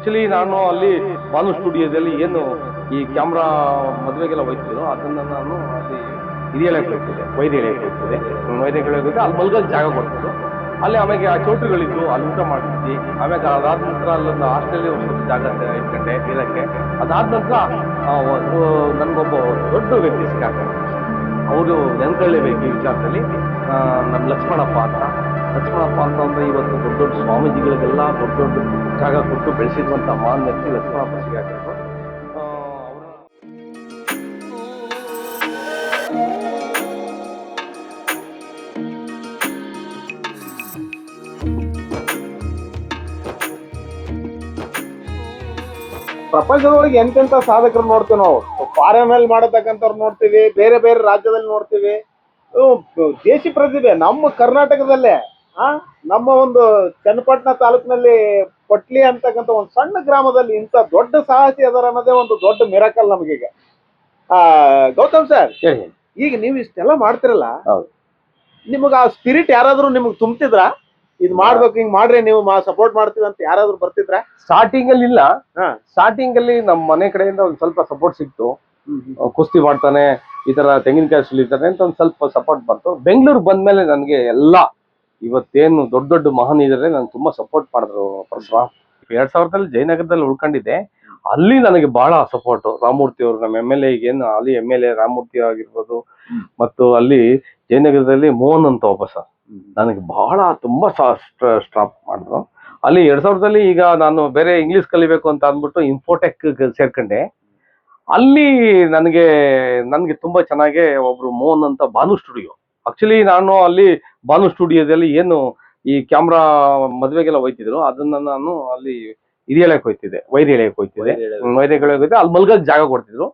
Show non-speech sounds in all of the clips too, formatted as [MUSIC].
Actually ನಾನು ಅಲ್ಲಿ ಬಾನು ಸ್ಟುಡಿಯೋದಲ್ಲಿ ಏನು ಈ ಕ್ಯಾಮ್ರಾ ಮದುವೆಗೆಲ್ಲ ಹೋಯ್ತಿದ್ರು ಅದನ್ನ ನಾನು ಅಲ್ಲಿ ಹಿರಿಯಳಕ್ಕೆ ಹೋಗ್ತಿದ್ದೆ ವೈದ್ಯಳಿಗೆ ಹೋಗ್ತಿದ್ದೆ ಅಲ್ಲಿ ಮಲ್ಗಲ್ ಜಾಗ ಕೊಡ್ತಿದ್ರು. ಅಲ್ಲಿ ಆಮೇಲೆ ಆ ಚೌಟ್ರಿಗಳಿದ್ದು, ಅಲ್ಲಿ ಊಟ ಮಾಡ್ತಿದ್ವಿ. ಆಮೇಲೆ ಅದಾದ ನಂತರ ಅಲ್ಲೊಂದು ಹಾಸ್ಟೆಲ್ ಒಂದು ಜಾಗ ಇಟ್ಕೊಂಡೆ ಇರೋಕ್ಕೆ ಅದಾದ ನಂತರ ನನಗೊಬ್ಬ ದೊಡ್ಡ ವ್ಯಕ್ತಿ ಸಿಕ್ಕಾಕ ಅವರು ನೆನ್ಕೊಳ್ಳೇಬೇಕು ಈ ವಿಚಾರದಲ್ಲಿ. ನಮ್ಮ ಲಕ್ಷ್ಮಣಪ್ಪ ಅಂತ. ಲಕ್ಷ್ಮಣಪ್ಪ ಅಂತಂದ್ರೆ ಇವತ್ತು ದೊಡ್ಡ ದೊಡ್ಡ ಸ್ವಾಮೀಜಿಗಳಿಗೆಲ್ಲ ದೊಡ್ಡ ದೊಡ್ಡ ಜಾಗ ಕೊಟ್ಟು ಬೆಳೆಸಿರುವಂಥ ಮಾನ್ ವ್ಯಕ್ತಿ ಲಕ್ಷ್ಮಣಪ್ಪ ಸಿಗಾಕಿದ್ರು ಪ್ರಪಂಚದೊಳಗೆ ಎಂತೆಂತ ಸಾಧಕರು ನೋಡ್ತೀವಿ ನಾವು? ಫಾರಿನ್ ಅಲ್ಲಿ ಮಾಡತಕ್ಕಂಥವ್ರು ನೋಡ್ತೀವಿ, ಬೇರೆ ಬೇರೆ ರಾಜ್ಯದಲ್ಲಿ ನೋಡ್ತೀವಿ. ದೇಶಿ ಪ್ರತಿಭೆ ನಮ್ಮ ಕರ್ನಾಟಕದಲ್ಲೇ. ಆ? ನಮ್ಮ ಒಂದು ಚನ್ನಪಟ್ಟಣ ತಾಲೂಕಿನಲ್ಲಿ ಪಟ್ಲಿ ಅಂತಕ್ಕಂಥ ಒಂದು ಸಣ್ಣ ಗ್ರಾಮದಲ್ಲಿ ಇಂಥ ದೊಡ್ಡ ಸಾಹಸಿ ಅದರ ಅನ್ನೋದೇ ಒಂದು ದೊಡ್ಡ ಮಿರಾಕಲ್ ನಮಗೀಗ. ಆ ಗೌತಮ್ ಸರ್ ಹೇಳಿ ಈಗ ನೀವು ಇಷ್ಟೆಲ್ಲ ಮಾಡ್ತಿರಲ್ಲ ಹೌದು. ನಿಮಗ ಆ ಸ್ಪಿರಿಟ್ ಯಾರಾದ್ರೂ ನಿಮ್ಗೆ ತುಂಬ್ತಿದ್ರ? ಇದ್ ಮಾಡ್ಬೇಕು ಹಿಂಗ್ ಮಾಡ್ರಿ ನೀವು ಸಪೋರ್ಟ್ ಮಾಡ್ತೀವಿ ಅಂತ ಯಾರಾದ್ರೂ ಬರ್ತಿದ್ರ? ಸ್ಟಾರ್ಟಿಂಗ್ ಅಲ್ಲಿ ಇಲ್ಲ. ಹಾ. ಸ್ಟಾರ್ಟಿಂಗ್ ಅಲ್ಲಿ ನಮ್ಮ ಮನೆ ಕಡೆಯಿಂದ ಒಂದ್ ಸ್ವಲ್ಪ ಸಪೋರ್ಟ್ ಸಿಕ್ತು. ಕುಸ್ತಿ ಮಾಡ್ತಾನೆ ಈ ತರ ತೆಂಗಿನಕಾಯಿ ಸುಲಿತಾನೆ ಅಂತ ಒಂದ್ ಸ್ವಲ್ಪ ಸಪೋರ್ಟ್ ಬಂತು. ಬೆಂಗಳೂರು ಬಂದ್ಮೇಲೆ ನನ್ಗೆ ಎಲ್ಲ ಇವತ್ತೇನು ದೊಡ್ಡ ದೊಡ್ಡ ಮಹಾನ್ ಇದ್ದಾರೆ ನಂಗೆ ತುಂಬಾ ಸಪೋರ್ಟ್ ಮಾಡಿದ್ರು ಪರಶುರಾಮ್. ಎರಡ್ ಸಾವಿರದಲ್ಲಿ ಜಯನಗರದಲ್ಲಿ ಉಳ್ಕೊಂಡಿದ್ದೆ. ಅಲ್ಲಿ ನನಗೆ ಬಹಳ ಸಪೋರ್ಟ್ ರಾಮಮೂರ್ತಿ ಅವರು ನಮ್ಮ ಎಂ ಎಲ್ ಏನು ಅಲ್ಲಿ ಎಂ ಎಲ್ ಎ ರಾಮಮೂರ್ತಿ ಆಗಿರ್ಬೋದು ಮತ್ತು ಅಲ್ಲಿ ಜಯನಗರದಲ್ಲಿ ಮೋಹನ್ ಅಂತ ವಾಪಸ್ ಸರ್ ನನಗೆ ಬಹಳ ತುಂಬಾ ಸ್ಟಾಪ್ ಮಾಡಿದ್ರು. ಅಲ್ಲಿ ಎರಡ್ ಸಾವಿರದಲ್ಲಿ ಈಗ ನಾನು ಬೇರೆ ಇಂಗ್ಲಿಷ್ ಕಲಿಬೇಕು ಅಂತ ಅಂದ್ಬಿಟ್ಟು ಇನ್ಫೋಟೆಕ್ ಸೇರ್ಕೊಂಡೆ. ಅಲ್ಲಿ ನನಗೆ ನನಗೆ ತುಂಬಾ ಚೆನ್ನಾಗಿ ಒಬ್ರು ಮೋಹನ್ ಅಂತ ಬಾನು ಸ್ಟುಡಿಯೋ ಆಕ್ಚುಲಿ ನಾನು ಅಲ್ಲಿ ಬಾನು ಸ್ಟುಡಿಯೋದಲ್ಲಿ ಏನು ಈ ಕ್ಯಾಮ್ರಾ ಮದ್ವೆಗೆಲ್ಲ ಹೋಯ್ತಿದ್ರು ಅದನ್ನ ನಾನು ಅಲ್ಲಿ ಹಿರಿಯಳಕ್ಕೆ ಹೋಯ್ತಿದ್ದೆ ವೈರಿಯಳಕ್ಕೆ ಹೋಯ್ತಿದ್ದೆ. ವೈರ್ ಹೋಗಿದ್ದೆ ಅಲ್ಲಿ ಮಲ್ಗಲ್ ಜಾಗ ಕೊಡ್ತಿದ್ರು.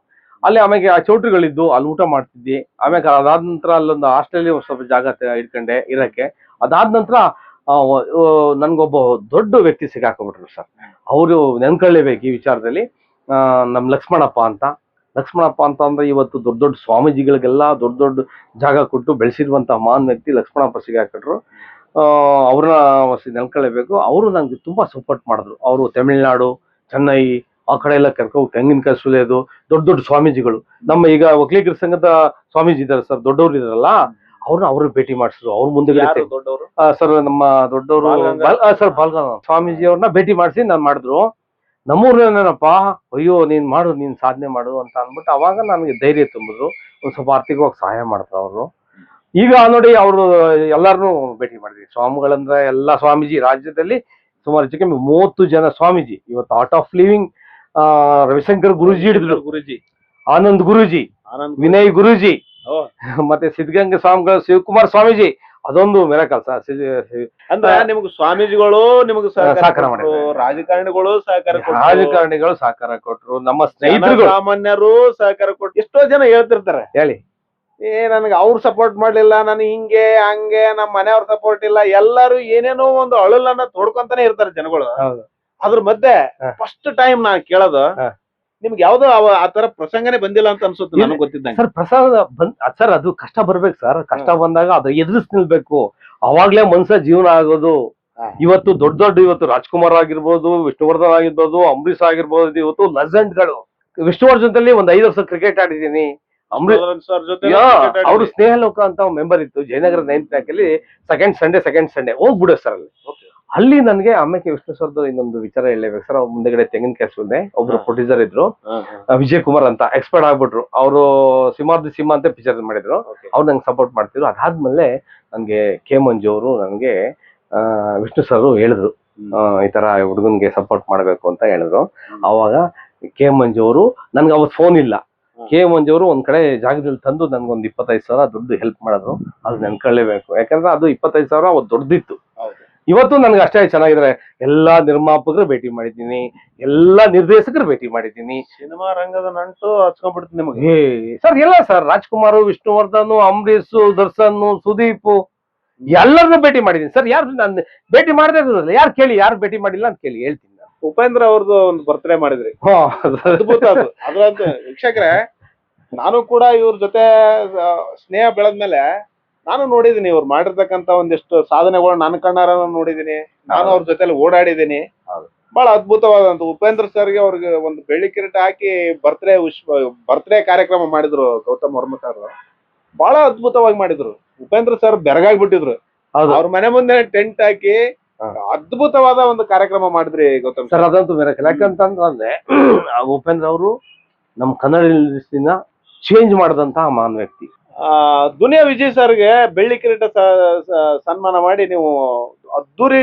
ಅಲ್ಲಿ ಆಮೇಲೆ ಆ ಚೌಟ್ರಿಗಳಿದ್ದು ಅಲ್ಲಿ ಊಟ ಮಾಡ್ತಿದ್ದೆ. ಆಮೇಲೆ ಅದಾದ ನಂತರ ಅಲ್ಲೊಂದು ಹಾಸ್ಟೆಲ್ ಸ್ವಲ್ಪ ಜಾಗ ಇಟ್ಕೊಂಡೆ ಇರಕ್ಕೆ. ಅದಾದ ನಂತರ ನನ್ಗೊಬ್ಬ ದೊಡ್ಡ ವ್ಯಕ್ತಿ ಸಿಗಾಕೊಂಡ್ಬಿಟ್ರು ಸರ್. ಅವರು ನೆನ್ಕೊಳ್ಳೇಬೇಕು ಈ ವಿಚಾರದಲ್ಲಿ. ನಮ್ ಲಕ್ಷ್ಮಣಪ್ಪ ಅಂತ. ಲಕ್ಷ್ಮಣಪ್ಪ ಅಂತ ಅಂದ್ರೆ ಇವತ್ತು ದೊಡ್ಡ ದೊಡ್ಡ ಸ್ವಾಮೀಜಿಗಳಿಗೆಲ್ಲ ದೊಡ್ಡ ದೊಡ್ಡ ಜಾಗ ಕೊಟ್ಟು ಬೆಳೆಸಿರುವಂತಹ ಮಹಾನ್ ವ್ಯಕ್ತಿ ಲಕ್ಷ್ಮಣಪ್ಪ ಆ ಅವ್ರನ್ನ ನೆನ್ಕೊಳ್ಳೇಬೇಕು ಅವರು ನಂಗೆ ತುಂಬಾ ಸಪೋರ್ಟ್ ಮಾಡಿದ್ರು. ಅವರು ತಮಿಳ್ನಾಡು ಚೆನ್ನೈ ಆ ಕಡೆ ಎಲ್ಲ ಕರ್ಕೋ ತೆಂಗಿನಕಾಯಿ ಸುಲಿಯೋದು ದೊಡ್ಡ ದೊಡ್ಡ ಸ್ವಾಮೀಜಿಗಳು. ನಮ್ಮ ಈಗ ಒಕ್ಕಲಿಗರ ಸಂಘದ ಸ್ವಾಮೀಜಿ ಇದಾರೆ ಸರ್ ದೊಡ್ಡವ್ರು ಇದಾರಲ್ಲ ಅವ್ರನ್ನ ಅವ್ರಿಗೆ ಭೇಟಿ ಮಾಡಿಸಿದ್ರು. ಅವ್ರ ಮುಂದೆ ಸರ್ ನಮ್ಮ ದೊಡ್ಡವರು ಸರ್ ಸ್ವಾಮೀಜಿ ಅವ್ರನ್ನ ಭೇಟಿ ಮಾಡಿಸಿ ನಾನು ಮಾಡಿದ್ರು. ನಮ್ಮೂರ್ನೇನಪ್ಪ ಅಯ್ಯೋ ನೀನ್ ಮಾಡು ನೀನ್ ಸಾಧನೆ ಮಾಡು ಅಂತ ಅಂದ್ಬಿಟ್ಟು ಅವಾಗ ನನಗೆ ಧೈರ್ಯ ತುಂಬಿದ್ರು. ಒಂದ್ ಸ್ವಲ್ಪ ಆರ್ಥಿಕವಾಗಿ ಸಹಾಯ ಮಾಡ್ತಾರೆ ಅವರು. ಈಗ ನೋಡಿ ಅವರು ಎಲ್ಲರನ್ನೂ ಭೇಟಿ ಮಾಡಿದ್ವಿ. ಸ್ವಾಮಿಗಳಂದ್ರೆ ಎಲ್ಲಾ ಸ್ವಾಮೀಜಿ ರಾಜ್ಯದಲ್ಲಿ ಸುಮಾರು ಹೆಚ್ಚು ಕಮ್ಮಿ ಮೂವತ್ತು ಜನ ಸ್ವಾಮೀಜಿ. ಇವತ್ತು art of living Ravi Shankar Guruji ಹಿಡಿದ್ರು. Guruji. Anand Guruji Anand Vinay Guruji ಮತ್ತೆ ಸಿದ್ಧಗಂಗಾ ಸ್ವಾಮಿಗಳು ಶಿವಕುಮಾರ್ ಸ್ವಾಮೀಜಿ ಅದೊಂದು ಮೆರಕಲ್ ಸರ್ ಅಂದ್ರೆ ನಿಮ್ಗೆ ಸ್ವಾಮೀಜಿಗಳು ನಿಮ್ಗೆ ಸಹಕಾರ ಮಾಡಿದ್ರು. ಕೊಟ್ರು ರಾಜಕಾರಣಿಗಳು ಸಹಕಾರ ಕೊಟ್ರು. ರಾಜಕಾರಣಿಗಳು ಸಹಕಾರ ಕೊಟ್ರು. ನಮ್ಮ ಸ್ನೇಹಿತರು ಸಾಮಾನ್ಯರು ಸಹಕಾರ ಕೊಟ್ಟು ಎಷ್ಟೋ ಜನ ಹೇಳ್ತಿರ್ತಾರೆ. ಹೇಳಿ. ಏ ನನಗೆ ಅವ್ರು ಸಪೋರ್ಟ್ ಮಾಡ್ಲಿಲ್ಲ ನಾನು ಹಿಂಗೆ ಹಂಗೆ ನಮ್ಮ ಮನೆಯವ್ರ ಸಪೋರ್ಟ್ ಇಲ್ಲ. ಎಲ್ಲರೂ ಏನೇನೋ ಒಂದು ಅಳಲನ್ನ ತೋಡ್ಕೊಂತಾನೆ ಇರ್ತಾರೆ ಜನಗಳು. ಅದ್ರ ಮಧ್ಯೆ ಫಸ್ಟ್ ಟೈಮ್ ನಾನು ಕೇಳೋದು. ನಿಮ್ಗೆ ಯಾವ್ದೋ ಆ ತರ ಪ್ರಸಂಗನೇ ಬಂದಿಲ್ಲ ಅಂತ ಅನ್ಸುತ್ತೆ. ನನಗೆ ಗೊತ್ತಿದ್ದಂಗೆ. ಸರ್ ಪ್ರಸಾದ ಬಂದ್ ಸರ್ ಅದು ಕಷ್ಟ ಬರ್ಬೇಕು ಸರ್. ಕಷ್ಟ ಬಂದಾಗ ಅದು ಎದುರಿಸ್ ನಿಲ್ಬೇಕು. ಅವಾಗ್ಲೇ ಮನ್ಸ ಜೀವನ ಆಗೋದು. ಇವತ್ತು ದೊಡ್ಡ ದೊಡ್ಡ ಇವತ್ತು ರಾಜ್ಕುಮಾರ್ ಆಗಿರ್ಬೋದು ವಿಷ್ಣುವರ್ಧನ್ ಆಗಿರ್ಬೋದು ಅಂಬರೀಷ್ ಆಗಿರ್ಬೋದು ಇವತ್ತು ಲೆಜೆಂಡ್ಗಳು ವಿಷ್ಣುವರ್ಧನ್ದಲ್ಲಿ ಒಂದ್ ಐದು ವರ್ಷ ಕ್ರಿಕೆಟ್ ಜೊತೆ ಅವರು ಸ್ನೇಹ ಲೋಕ ಅಂತ ಮೆಂಬರ್ ಇತ್ತು. ಜಯನಗರ ನೈನ್ ಪ್ಯಾಕ್ ಅಲ್ಲಿ ಸೆಕೆಂಡ್ ಸಂಡೇ ಸೆಕೆಂಡ್ ಸಂಡೇ ಹೋಗ್ಬಿಡೋ ಸರ್ ಅಲ್ಲಿ. ಅಲ್ಲಿ ನನ್ಗೆ ಆಮೇಲೆ ವಿಷ್ಣು ಸರ್ದು ಇನ್ನೊಂದು ವಿಚಾರ ಹೇಳಬೇಕು ಸರ್ ಅವ್ರ ಮುಂದೆಗಡೆ ತೆಂಗಿನ ಸುಲ್ದೆ ಒಬ್ರು. ಪ್ರೊಡ್ಯೂಸರ್ ಇದ್ರು. ವಿಜಯ್ ಕುಮಾರ್ ಅಂತ ಎಕ್ಸ್ಪರ್ಟ್ ಆಗ್ಬಿಟ್ರು. ಅವರು ಸಿಂಹಾರ್ದಿ ಸಿಂಹ ಅಂತ ಪಿಕ್ಚರ್ ಮಾಡಿದ್ರು. ಅವ್ರು ನಂಗೆ ಸಪೋರ್ಟ್ ಮಾಡ್ತಿದ್ರು. ಅದಾದ್ಮೇಲೆ ನನ್ಗೆ ಕೆ ಮಂಜು ಅವರು ನನಗೆ ವಿಷ್ಣು ಸರ್ ಹೇಳಿದ್ರು. ಈ ತರ ಹುಡುಗನ್ಗೆ ಸಪೋರ್ಟ್ ಮಾಡ್ಬೇಕು ಅಂತ ಹೇಳಿದ್ರು. ಅವಾಗ ಕೆ ಮಂಜು ಅವರು ನನ್ಗೆ ಅವತ್ತು ಫೋನ್ ಇಲ್ಲ. ಕೆ ಮಂಜು ಅವರು ಒಂದ್ ಕಡೆ ಜಾಗದಲ್ಲಿ ತಂದು ನನ್ಗೊಂದು ಇಪ್ಪತ್ತೈದು ಸಾವಿರ ದುಡ್ಡು ಹೆಲ್ಪ್ ಮಾಡಿದ್ರು. ಅದು ನೆನ್ಕೊಳ್ಳೇಬೇಕು ಯಾಕಂದ್ರೆ ಅದು ಇಪ್ಪತ್ತೈದು ಸಾವಿರ ಅವತ್ತು ದೊಡ್ಡದಿತ್ತು ಇವತ್ತು ನನ್ಗೆ ಅಷ್ಟೇ ಚೆನ್ನಾಗಿದ್ರೆ ಎಲ್ಲಾ ನಿರ್ಮಾಪಕರು ಭೇಟಿ ಮಾಡಿದ್ದೀನಿ ಎಲ್ಲಾ ನಿರ್ದೇಶಕರು ಭೇಟಿ ಮಾಡಿದ್ದೀನಿ. ಸಿನಿಮಾ ರಂಗದ ನಂಟು ಹಚ್ಕೊಂಡ್ಬಿಡ್ತೀನಿ ನಿಮಗೆ. ಹೇ ಸರ್ ಎಲ್ಲ ಸರ್ ರಾಜ್ಕುಮಾರ್ ವಿಷ್ಣುವರ್ಧನ್ ಅಂಬರೀಶ್ ದರ್ಶನ್ ಸುದೀಪ್ ಎಲ್ಲರನ್ನೂ ಭೇಟಿ ಮಾಡಿದ್ದೀನಿ. ಸರ್ ಯಾರು ನಾನು ಭೇಟಿ ಮಾಡದೇ ಇರೋದಿಲ್ಲ ಯಾರು ಕೇಳಿ ಯಾರು ಭೇಟಿ ಮಾಡಿಲ್ಲ ಅಂತ ಕೇಳಿ ಹೇಳ್ತೀನಿ ಉಪೇಂದ್ರ ಅವ್ರದ್ದು ಒಂದು ಬರ್ತ್ಡೇ ಮಾಡಿದ್ರಿ. ಅದ್ಭುತ ಅದು. ಅದ್ರಂತ. ವೀಕ್ಷಕರೇ ನಾನು ಕೂಡ ಇವ್ರ ಜೊತೆ ಸ್ನೇಹ ಬೆಳೆದ್ಮೇಲೆ ನಾನು ನೋಡಿದೀನಿ ಇವ್ರು ಮಾಡಿರ್ತಕ್ಕಂತ ಒಂದಿಷ್ಟು ಸಾಧನೆಗಳು ನನ್ನ ಕಣ್ಣಾರ ನೋಡಿದೀನಿ ನಾನು ಅವ್ರ ಜೊತೆಲಿ ಓಡಾಡಿದೀನಿ. ಬಹಳ ಅದ್ಭುತವಾದಂತ ಉಪೇಂದ್ರ ಸರ್ಗೆ ಅವ್ರಿಗೆ ಒಂದು ಬೆಳ್ಳಿ ಕಿರೀಟ ಹಾಕಿ ಬರ್ತ್ಡೇ ವಿಶ್ವ ಬರ್ತ್ಡೇ ಕಾರ್ಯಕ್ರಮ ಮಾಡಿದ್ರು ಗೌತಮ್ ವರ್ಮ ಸರ್ ಬಹಳ ಅದ್ಭುತವಾಗಿ ಮಾಡಿದ್ರು. ಉಪೇಂದ್ರ ಸರ್ ಬೆರಗಾಗಿ ಬಿಟ್ಟಿದ್ರು ಅವ್ರ ಮನೆ ಮುಂದೆ ಟೆಂಟ್ ಹಾಕಿ ಅದ್ಭುತವಾದ ಒಂದು ಕಾರ್ಯಕ್ರಮ ಮಾಡಿದ್ರಿ ಗೌತಮ್ ಸರ್ ಅದಂತೂ ಬೇರೆ ಯಾಕಂತಂದ್ರೆ ಆ ಉಪೇಂದ್ರ ಅವರು ನಮ್ಮ ಕನ್ನಡ ಚೇಂಜ್ ಮಾಡಿದಂತಹ ಮಹಾನ್ ವ್ಯಕ್ತಿ. ದುನಿಯಾ ವಿಜಯ್ ಸರ್ಗೆ ಬೆಳ್ಳಿ ಕಿರೀಟ ಸನ್ಮಾನ ಮಾಡಿ ನೀವು ಅದ್ದೂರಿ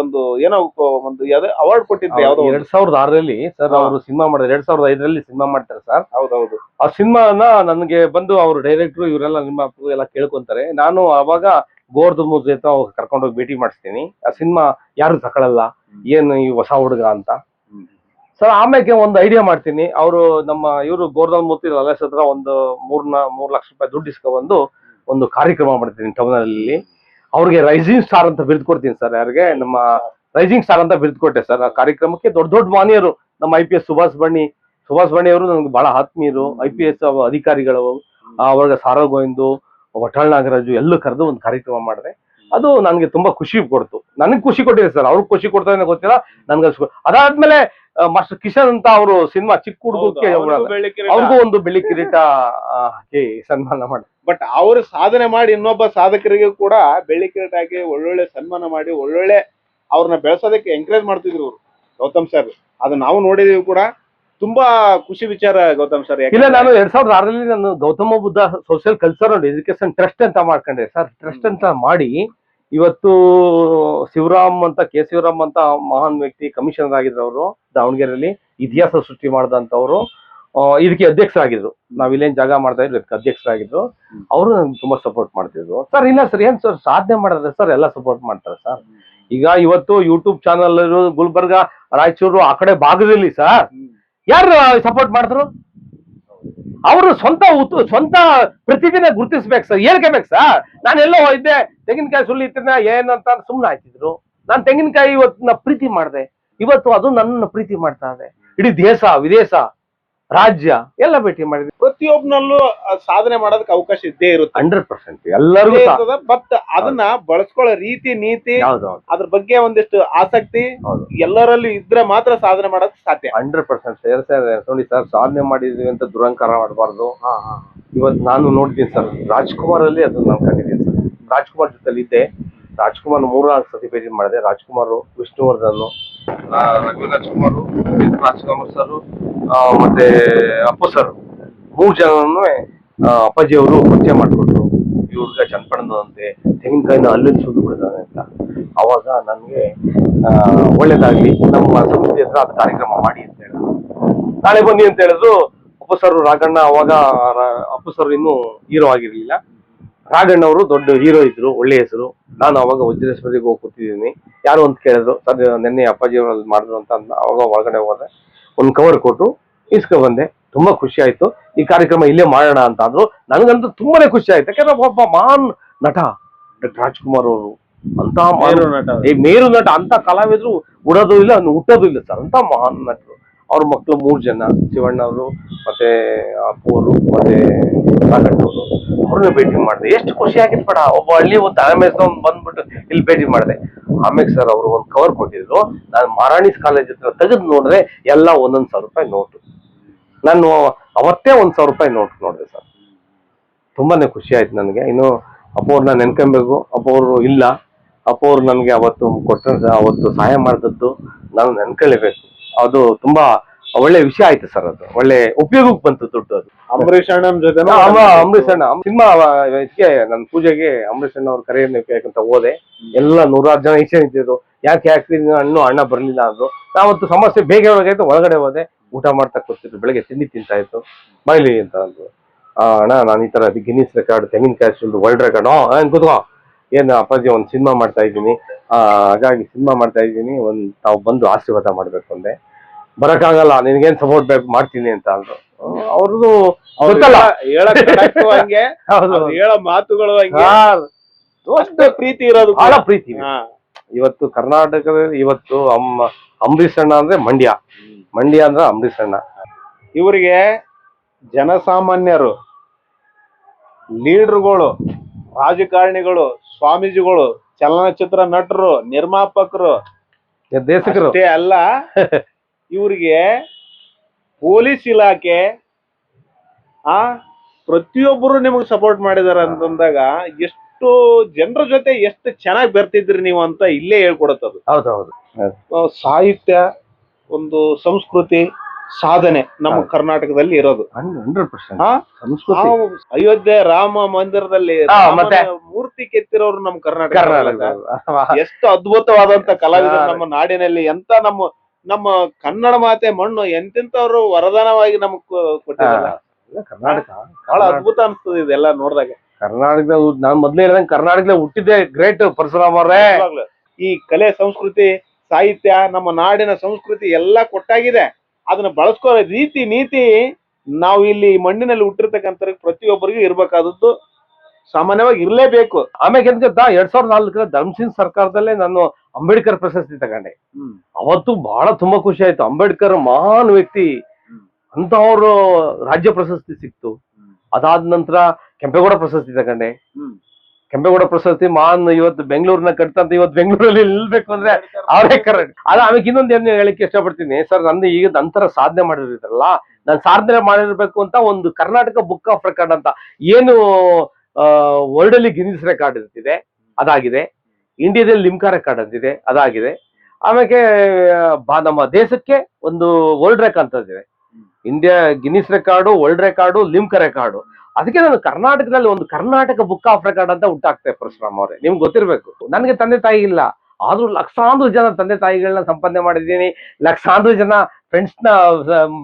ಒಂದು ಏನೋ ಒಂದು ಅವಾರ್ಡ್ ಕೊಟ್ಟಿದ್ರಿ ಯಾವ್ದೋ. ಎರಡ್ ಸಾವಿರದ ಆರರಲ್ಲಿ ಸರ್. ಅವರು ಸಿನಿಮಾ ಮಾಡಿದ್ರು. ಎರಡ್ ಸಾವಿರದ ಐದರಲ್ಲಿ ಸಿನಿಮಾ ಮಾಡ್ತಾರೆ ಸರ್. ಹೌದೌದು. ಆ ಸಿನಿಮಾನ ನನಗೆ ಬಂದು ಅವರು ಡೈರೆಕ್ಟ್ರು ಇವರೆಲ್ಲ ನಿಮ್ಮ ಎಲ್ಲ ಕೇಳ್ಕೊಂತಾರೆ. ನಾನು ಅವಾಗ ಗೋರ್ದು ಜೊತೆ ಕರ್ಕೊಂಡೋಗಿ ಭೇಟಿ ಮಾಡಿಸ್ತೀನಿ. ಆ ಸಿನಿಮಾ ಯಾರು ತಗೊಳಲ್ಲ. ಏನು ಈ ಹೊಸ ಹುಡುಗ ಅಂತ. ಸರ್ ಆಮೇಲೆ ಒಂದು ಐಡಿಯಾ ಮಾಡ್ತೀನಿ. ಅವರು ನಮ್ಮ, ಇವರು ಗೋರ್ಧನ್ ಮೂರ್ತಿ ಲಲೇಶ್ ಹತ್ರ ಒಂದು ಮೂರ್ನ, ಮೂರ್ ಲಕ್ಷ ರೂಪಾಯಿ ದುಡ್ಡು ಇಸ್ಕೊಬಂದು ಒಂದು ಕಾರ್ಯಕ್ರಮ ಮಾಡ್ತೀನಿ ಟೌನಲ್ಲಿ ಅವ್ರಿಗೆ ರೈಸಿಂಗ್ ಸ್ಟಾರ್ ಅಂತ ಬಿರ್ದು ಕೊಡ್ತೀನಿ ಸರ್. ಯಾರಿಗೆ? ನಮ್ಮ ರೈಸಿಂಗ್ ಸ್ಟಾರ್ ಅಂತ ಬಿರ್ದು ಕೊಟ್ಟೆ ಸರ್. ಆ ಕಾರ್ಯಕ್ರಮಕ್ಕೆ ದೊಡ್ಡ ದೊಡ್ಡ ಮಾನಿಯರು. ನಮ್ಮ I P S Subhash Banni Subhash Banni ಅವರು ನನಗೆ ಬಹಳ ಆತ್ಮೀಯರು. ಐ ಪಿ ಎಸ್ ಅಧಿಕಾರಿಗಳು. ಅವಾಗ ಸಾರಾ ಗೋವಿಂದು ವಟಾಳ್ ನಾಗರಾಜು ಎಲ್ಲೂ ಕರೆದು ಒಂದು ಕಾರ್ಯಕ್ರಮ ಮಾಡಿದೆ. ಅದು ನನಗೆ ತುಂಬಾ ಖುಷಿ ಕೊಡ್ತು. ನನಗೆ ಖುಷಿ ಕೊಟ್ಟಿದೆ ಸರ್. ಅವ್ರಿಗೆ ಖುಷಿ ಕೊಡ್ತಾರೆ ಗೊತ್ತಿಲ್ಲ. ನನ್ಗೆ ಅದಾದ್ಮೇಲೆ ಮಾಸ್ಟರ್ ಕಿಶನ್ ಅಂತ ಅವರು ಸಿನಿಮಾ ಚಿಕ್ಕ ಹುಡುಗಕ್ಕೆ ಅವ್ರಿಗೂ ಅವ್ರಿಗೂ ಒಂದು ಬೆಳ್ಳಿ ಕಿರೀಟ ಹಾಕಿ ಸನ್ಮಾನ ಮಾಡಿ. ಬಟ್ ಅವರು ಸಾಧನೆ ಮಾಡಿ ಇನ್ನೊಬ್ಬ ಸಾಧಕರಿಗೆ ಕೂಡ ಬೆಳ್ಳಿ ಕಿರೀಟ ಹಾಕಿ ಒಳ್ಳೊಳ್ಳೆ ಸನ್ಮಾನ ಮಾಡಿ ಒಳ್ಳೊಳ್ಳೆ ಅವ್ರನ್ನ ಬೆಳೆಸೋದಕ್ಕೆ ಎಂಕರೇಜ್ ಮಾಡ್ತಿದ್ರು ಅವರು ಗೌತಮ್ ಸರ್ ಅದು ನಾವು ನೋಡಿದೀವಿ ಕೂಡ. ತುಂಬಾ ಖುಷಿ ವಿಚಾರ ಗೌತಮ್ ಸರ್ ಇಲ್ಲ ನಾನು ಎರಡ್ ಸಾವಿರದ ಆರಲ್ಲಿ ನಾನು Gautama Buddha social culture and education trust ಅಂತ ಮಾಡ್ಕೊಂಡೆ. ಸರ್ ಟ್ರಸ್ಟ್ ಅಂತ ಮಾಡಿ ಇವತ್ತು ಶಿವರಾಮ್ ಅಂತ, ಕೆ. ಶಿವರಾಮ್ ಅಂತ ಮಹಾನ್ ವ್ಯಕ್ತಿ ಕಮಿಷನರ್ ಆಗಿದ್ರು ಅವರು ದಾವಣಗೆರೆಯಲ್ಲಿ, ಇತಿಹಾಸ ಸೃಷ್ಟಿ ಮಾಡಿದಂಥವ್ರು. ಇದಕ್ಕೆ ಅಧ್ಯಕ್ಷರಾಗಿದ್ರು. ನಾವ್ ಜಾಗ ಮಾಡ್ತಾ ಇದ್ರು ಇದಕ್ಕೆ ಅಧ್ಯಕ್ಷರಾಗಿದ್ರು. ಅವರು ನಮ್ಗೆ ತುಂಬಾ ಸಪೋರ್ಟ್ ಮಾಡ್ತಿದ್ರು. ಸರ್, ಇಲ್ಲ ಸರ್, ಏನ್ ಸರ್, ಸಾಧನೆ ಮಾಡಿದ್ರೆ ಸರ್, ಎಲ್ಲ ಸಪೋರ್ಟ್ ಮಾಡ್ತಾರೆ ಸರ್. ಈಗ ಇವತ್ತು ಯೂಟ್ಯೂಬ್ ಚಾನಲ್ ಗುಲ್ಬರ್ಗ, ರಾಯಚೂರು, ಆ ಕಡೆ ಭಾಗದಲ್ಲಿ ಸರ್ ಯಾರು ಸಪೋರ್ಟ್ ಮಾಡಿದ್ರು? ಅವರು ಸ್ವಂತ ಸ್ವಂತ ಪ್ರತಿದಿನ ಗುರುತಿಸ್ಬೇಕು ಸರ್. ಹೇಳ್ಕೋಬೇಕು ಸರ್. ನಾನು ಎಲ್ಲೋ ಇದ್ದೆ ತೆಂಗಿನಕಾಯಿ ಇತ್ತಿನ ಏನಂತ ಸುಮ್ಮನೆ ಹಾಕಿದ್ರು. ನಾನು ತೆಂಗಿನಕಾಯಿ ಇವತ್ತು ನಾ ಪ್ರೀತಿ ಮಾಡಿದೆ. ಇವತ್ತು ಅದು ನನ್ನ ಪ್ರೀತಿ ಮಾಡ್ತಾ ಇದೆ. ಇಡೀ ದೇಶ, ವಿದೇಶ ರಾಜ್ಯ ಎಲ್ಲ ಭೇಟಿ ಮಾಡಿದ್ವಿ. ಪ್ರತಿಯೊಬ್ಬನಲ್ಲೂ ಸಾಧನೆ ಮಾಡೋದಕ್ಕೆ ಅವಕಾಶ ಇದ್ದೇ ಇರುತ್ತೆ. ಹಂಡ್ರೆಡ್ ಪರ್ಸೆಂಟ್ ಎಲ್ಲರಿಗೂ ಬಟ್ ಅದನ್ನ ಬಳಸ್ಕೊಳ್ಳೋ ರೀತಿ ನೀತಿ ಅದ್ರ ಬಗ್ಗೆ ಒಂದಿಷ್ಟು ಆಸಕ್ತಿ ಎಲ್ಲರಲ್ಲೂ ಎಲ್ಲರಲ್ಲಿ ಇದ್ರೆ ಮಾತ್ರ ಸಾಧನೆ ಮಾಡೋದಕ್ಕೆ ಸಾಧ್ಯ. ಹಂಡ್ರೆಡ್ ಪರ್ಸೆಂಟ್ ಸರ್ ಸರ್ ನೋಡಿ ಸರ್ ಸಾಧನೆ ಮಾಡಿದ್ವಿ ಅಂತ ದುರಂಕಾರ ಮಾಡಬಾರ್ದು. ಇವತ್ತು ನಾನು ನೋಡಿದ್ದೀನಿ ಸರ್ ರಾಜ್ಕುಮಾರ್ ಅಲ್ಲಿ ಅದು ನಾನು ಕಂಡಿದ್ದೀನಿ ಸರ್. ರಾಜ್ಕುಮಾರ್ ಜೊತೆಲಿ ಇದ್ದೆ ರಾಜ್ಕುಮಾರ್ ಮೂರ್ನಾಲ್ಕು ಸತಿ ಭೇಟಿ ಮಾಡಿದೆ. ರಾಜ್ಕುಮಾರ್ ವಿಷ್ಣುವರ್ಧನ್ ರಘು ರಾಜ್ಕುಮಾರ್ ರಾಜ್ಕುಮಾರ್ ಸರ್ ಮತ್ತೆ ಅಪ್ಪು ಸರ್ ಮೂರು ಜನರನ್ನು ಅಪ್ಪಾಜಿ ಅವರು ಪರಿಚಯ ಮಾಡಿಕೊಟ್ರು ಈ ಹುಡುಗ ತೆಂಗಿನಕಾಯಿನ ಅಲ್ಲಿಂದ ಸುದ್ದು ಬಿಡ್ತಾನೆ ಅಂತ. ಅವಾಗ ನನಗೆ ಒಳ್ಳೇದಾಗ್ಲಿ, ನಮ್ಮ ಸಂಸ್ಥೆ ಹತ್ರ ಅದು ಕಾರ್ಯಕ್ರಮ ಮಾಡಿ ಅಂತ ಹೇಳಿದ್ರು. ನಾಳೆ ಬನ್ನಿ ಅಂತ ಹೇಳಿದ್ರು. ಅಪ್ಪು ಸರ್ ರಾಘಣ್ಣ ಅವಾಗ ಅಪ್ಪು ಸರ್ ಇನ್ನೂ ಹೀರೋ ಆಗಿರ್ಲಿಲ್ಲ. ರಾಘಣ್ಣ ಅವರು ದೊಡ್ಡ ಹೀರೋ ಇದ್ರು ಒಳ್ಳೆ ಹೆಸರು. ನಾನು ಅವಾಗ ವಜ್ರೇಶ್ವರಿಗೆ ಹೋಗಿ ಕೂತಿದ್ದೀನಿ. ಯಾರು ಅಂತ ಕೇಳಿದ್ರು ಸರ್ ನಿನ್ನೆ ಅಪ್ಪಾಜಿ ಅವರಲ್ಲಿ ಮಾಡಿದ್ರು ಅಂತ ಅವಾಗ ಒಳಗಡೆ ಹೋದೆ. ಒಂದು ಕವರ್ ಕೊಟ್ಟು ಇಸ್ಕೊ ಬಂದೆ. ತುಂಬಾ ಖುಷಿ ಆಯ್ತು. ಈ ಕಾರ್ಯಕ್ರಮ ಇಲ್ಲೇ ಮಾಡೋಣ ಅಂತ ಅಂದ್ರು ನನಗಂತೂ ತುಂಬಾನೇ ಖುಷಿ ಆಯ್ತು. ಯಾಕಂದ್ರೆ ಒಬ್ಬ ಮಹಾನ್ ನಟ ಡಾಕ್ಟರ್ ರಾಜ್ಕುಮಾರ್ ಅವರು. ಅಂತ ಮಹಾನ್ ಈ ಮೇರು ನಟ. ಅಂತ ಕಲಾವಿದ್ರು ಉಡೋದು ಇಲ್ಲ ಹುಟ್ಟೋದು ಇಲ್ಲ ಸರ್. ಅಂತ ಮಹಾನ್ ನಟರು. ಅವ್ರ ಮಕ್ಕಳು ಮೂರು ಜನ ಶಿವಣ್ಣ ಅವರು ಮತ್ತೆ ಅಪ್ಪು ಅವರು ಮತ್ತೆ ರಾಘಣ್ಣವರು ಅವ್ರನ್ನ ಭೇಟಿ ಮಾಡಿದೆ. ಎಷ್ಟು ಖುಷಿ ಆಗಿತ್ತು ಬೇಡ ಒಬ್ಬ ಹಳ್ಳಿ ಒಂದು ಮೇಸ್ಕೊಂಡು ಬಂದ್ಬಿಟ್ಟು ಇಲ್ಲಿ ಭೇಟಿ ಮಾಡಿದೆ. ಆಮೇಲೆ ಸರ್ ಅವರು ಒಂದು ಕವರ್ ಕೊಟ್ಟಿದ್ರು. ನಾನು ಮಾರಾಣಿಸ್ ಕಾಲೇಜ್ ಹತ್ರ ತೆಗೆದು ನೋಡಿದ್ರೆ ಎಲ್ಲ ಒಂದೊಂದು ಸಾವಿರ ರೂಪಾಯಿ ನೋಟು. ನಾನು ಅವತ್ತೇ ಒಂದ್ ಸಾವಿರ ರೂಪಾಯಿ ನೋಟ್ ನೋಡಿದೆ ಸರ್ ತುಂಬಾನೇ ಖುಷಿ ಆಯ್ತು ನನಗೆ. ಇನ್ನು ಅಪ್ಪ ಅವ್ರನ್ನ ನೆನ್ಕೊಬೇಕು ಅಪ್ಪ ಅವರು ಇಲ್ಲ. ಅಪ್ಪ ಅವ್ರು ನನಗೆ ಅವತ್ತು ಕೊಟ್ಟ ಅವತ್ತು ಸಹಾಯ ಮಾಡಿದದ್ದು ನಾನು ನೆನ್ಕೊಳ್ಬೇಕು ಅದು ತುಂಬಾ ಒಳ್ಳೆ ವಿಷಯ ಆಯ್ತು ಸರ್ ಅದು. ಒಳ್ಳೆ ಉಪಯೋಗಕ್ಕೆ ಬಂತು ದುಡ್ಡು ಅದು. ಅಂಬರೀಷ್ ಅಣ್ಣನ ಜೊತೆ ಅಂಬರೀಷ್ ಅಣ್ಣ. ಸಿನಿಮಾ ಇದಕ್ಕೆ ನನ್ನ ಪೂಜೆಗೆ ಅಂಬರೀಷ್ ಅಣ್ಣ ಅವ್ರ ಕರೆಯನ್ನು ಬೇಕಂತ ಹೋದೆ. ಎಲ್ಲ ನೂರಾರು ಜನ ಈಚೆ ನಿಂತಿದ್ರು ಯಾಕೆ ಯಾಕೆ ಅಣ್ಣು ಅಣ್ಣ ಬರ್ಲಿಲ್ಲ ಅಂದ್ರು. ನಾವತ್ತು ಸಮಸ್ಯೆ ಬೇಗ ಒಳಗಾಯ್ತು ಒಳಗಡೆ ಹೋದೆ. ಊಟ ಮಾಡ್ತಾ ಕೂತಿದ್ರು. ಬೆಳಗ್ಗೆ ತಿಂಡಿ ತಿಂತಾ ಇತ್ತು ಮೈಲಿ ಅಂತ ಅಂದ್ರು. ಆ, ಅಣ್ಣ ನಾನು ಈ ತರ ಗಿನ್ನಿಸ್ ರೆಕಾರ್ಡ್ ತೆಂಗಿನಕಾಯಿ ಸುಲ್ದು ವರ್ಲ್ಡ್ ರೆಕಾರ್ಡ್ ಏನ್ ಕೂತ್ಕೋ. ಏನು ಅಪ್ಪಾಜಿ ಒಂದು ಸಿನಿಮಾ ಮಾಡ್ತಾ ಇದ್ದೀನಿ. ಆ, ಹಾಗಾಗಿ ಸಿನಿಮಾ ಮಾಡ್ತಾ ಇದ್ದೀನಿ. ಒಂದು ತಾವು ಬಂದು ಆಶೀರ್ವಾದ ಮಾಡ್ಬೇಕು. ಬರಕ್ಕಾಗಲ್ಲ ನಿನ್ಗೇನ್ ಸಪೋರ್ಟ್ ಬೇಕು ಮಾಡ್ತೀನಿ ಅಂತ ಅಂದ್ರು. ಅವ್ರದ್ದು ಗೊತ್ತಲ್ಲ. ಹೇಳ [LAUGHS] ಮಾತುಗಳು ಪ್ರೀತಿ ಇರೋದು. ಬಹಳ ಪ್ರೀತಿ. ಇವತ್ತು ಕರ್ನಾಟಕದ ಇವತ್ತು ಅಮ್ಮ ಅಂಬರೀಷ್ ಅಣ್ಣ ಅಂದ್ರೆ ಮಂಡ್ಯ. ಮಂಡ್ಯ ಅಂದ್ರೆ ಅಂಬರೀಷ್ ಅಣ್ಣ. ಇವರಿಗೆ ಜನಸಾಮಾನ್ಯರು ಲೀಡರ್ಗಳು ರಾಜಕಾರಣಿಗಳು ಸ್ವಾಮೀಜಿಗಳು ಚಲನಚಿತ್ರ ನಟರು ನಿರ್ಮಾಪಕರು ದೇಶಕರು. ಅಷ್ಟೇ ಅಲ್ಲ [LAUGHS] ಇವ್ರಿಗೆ ಪೊಲೀಸ್ ಇಲಾಖೆ ಆ ಪ್ರತಿಯೊಬ್ಬರು ನಿಮಗೆ ಸಪೋರ್ಟ್ ಮಾಡಿದಾರೆ ಅಂತಂದಾಗ ಎಷ್ಟು ಜನರ ಜೊತೆ ಎಷ್ಟು ಚೆನ್ನಾಗಿ ಬರ್ತಿದ್ರಿ ನೀವು ಅಂತ ಇಲ್ಲೇ ಹೇಳ್ಕೊಡತ್ತದು ಹೌದೌದು ಸಾಹಿತ್ಯ ಒಂದು ಸಂಸ್ಕೃತಿ ಸಾಧನೆ ನಮ್ಮ ಕರ್ನಾಟಕದಲ್ಲಿ ಇರೋದು ಅಯೋಧ್ಯೆ ರಾಮ ಮಂದಿರದಲ್ಲಿ? ಮೂರ್ತಿ ಕೆತ್ತಿರೋರು ನಮ್ಮ ಕರ್ನಾಟಕ ಎಷ್ಟು ಅದ್ಭುತವಾದಂತ ಕಲಾವಿದರು ಹಾ. ನಮ್ಮ ನಾಡಿನಲ್ಲಿ ಎಂತ ನಮ್ಮ ನಮ್ಮ ಕನ್ನಡ ಮಾತೆ ಮಣ್ಣು ಎಂತೆಂತವ್ರು ವರದಾನವಾಗಿ ನಮಗ್ ಕೊಟ್ಟಿದ್ದಾರೆ. ಕರ್ನಾಟಕ ಬಹಳ ಅದ್ಭುತ ಅನ್ಸ್ತದೆ ಇದೆಲ್ಲ ನೋಡಿದಾಗ. ಕರ್ನಾಟಕದ ನಾನ್ ಮೊದ್ಲೇ ಹೇಳಿದಂಗೆ ಕರ್ನಾಟಕದಲ್ಲಿ ಹುಟ್ಟಿದ್ದೆ ಗ್ರೇಟ್ ಪರಶುರಾಮ್ ಅವರೇ. ಈ ಕಲೆ ಸಂಸ್ಕೃತಿ ಸಾಹಿತ್ಯ ನಮ್ಮ ನಾಡಿನ ಸಂಸ್ಕೃತಿ ಎಲ್ಲ ಕೊಟ್ಟಾಗಿದೆ. ಅದನ್ನ ಬಳಸ್ಕೋ ರೀತಿ ನೀತಿ ನಾವು ಇಲ್ಲಿ ಮಣ್ಣಿನಲ್ಲಿ ಹುಟ್ಟಿರ್ತಕ್ಕಂಥ ಪ್ರತಿಯೊಬ್ಬರಿಗೂ ಇರ್ಬೇಕಾದದ್ದು. ಸಾಮಾನ್ಯವಾಗಿ ಇರಲೇಬೇಕು. ಆಮೇಲೆ ಎಂತ ಎರಡ್ ಸಾವಿರದ ನಾಲ್ಕರ ಧರ್ಮಸಿಂಗ್ ಸರ್ಕಾರದಲ್ಲೇ ನಾನು ಅಂಬೇಡ್ಕರ್ ಪ್ರಶಸ್ತಿ ತಗೊಂಡೆ. ಅವತ್ತು ಬಹಳ ತುಂಬಾ ಖುಷಿ ಆಯ್ತು. ಅಂಬೇಡ್ಕರ್ ಮಹಾನ್ ವ್ಯಕ್ತಿ. ಅಂತ ಅಂತವ್ರು ರಾಜ್ಯ ಪ್ರಶಸ್ತಿ ಸಿಕ್ತು. ಅದಾದ ನಂತರ ಕೆಂಪೇಗೌಡ ಪ್ರಶಸ್ತಿ ತಗೊಂಡೆ. ಕೆಂಪೇಗೌಡ ಪ್ರಶಸ್ತಿ ಮಹಾನ್ ಇವತ್ತು ಬೆಂಗಳೂರಿನ ಕಟ್ತಂತ ಇವತ್ತು ಬೆಂಗಳೂರಲ್ಲಿ ನಿಲ್ಬೇಕು ಅಂದ್ರೆ ಅವರೇ ಕರೆಕ್ಟ್ ಅದ ಆಮೇಲೆ ಇನ್ನೊಂದು ಏನು ಹೇಳಿಕ್ಕೆ ಇಷ್ಟಪಡ್ತೀನಿ. ಸರ್ ನಂದು ಈಗ ನಂತರ ಸಾಧನೆ ಮಾಡಿರ್ತಾರಲ್ಲ. ನಾನು ಸಾಧನೆ ಮಾಡಿರ್ಬೇಕು ಅಂತ ಒಂದು ಕರ್ನಾಟಕ ಬುಕ್ ಆಫ್ ರೆಕಾರ್ಡ್ ಅಂತ. ಏನು ವರ್ಲ್ಡ್ ಅಲ್ಲಿ ಗಿನ್ನಿಸ್ ರೆಕಾರ್ಡ್ ಅಂತಿದೆ ಅದಾಗಿದೆ. ಇಂಡಿಯಾದಲ್ಲಿ ಲಿಮ್ಕಾ ರೆಕಾರ್ಡ್ ಅಂತಿದೆ, ಅದಾಗಿದೆ. ಆಮೇಲೆ ನಮ್ಮ ದೇಶಕ್ಕೆ ಒಂದು ವರ್ಲ್ಡ್ ರೆಕಾರ್ಡ್ ಅಂತ ಇದೆ India Guinness record world record Limca record ಅದಕ್ಕೆ ನಾನು ಕರ್ನಾಟಕದಲ್ಲಿ ಒಂದು ಕರ್ನಾಟಕ ಬುಕ್ ಆಫ್ ರೆಕಾರ್ಡ್ ಅಂತ ಉಂಟಾಗ್ತದೆ ಪರಶುರಾಮ್ ಅವರೇ. ನಿಮ್ಗೆ ಗೊತ್ತಿರಬೇಕು. ನನಗೆ ತಂದೆ ತಾಯಿ ಇಲ್ಲ. ಆದ್ರೂ ಲಕ್ಷಾಂತರ ಜನ ತಂದೆ ತಾಯಿಗಳನ್ನ ಸಂಪಾದನೆ ಮಾಡಿದ್ದೀನಿ. ಲಕ್ಷಾಂತರ ಜನ ಫ್ರೆಂಡ್ಸ್ನ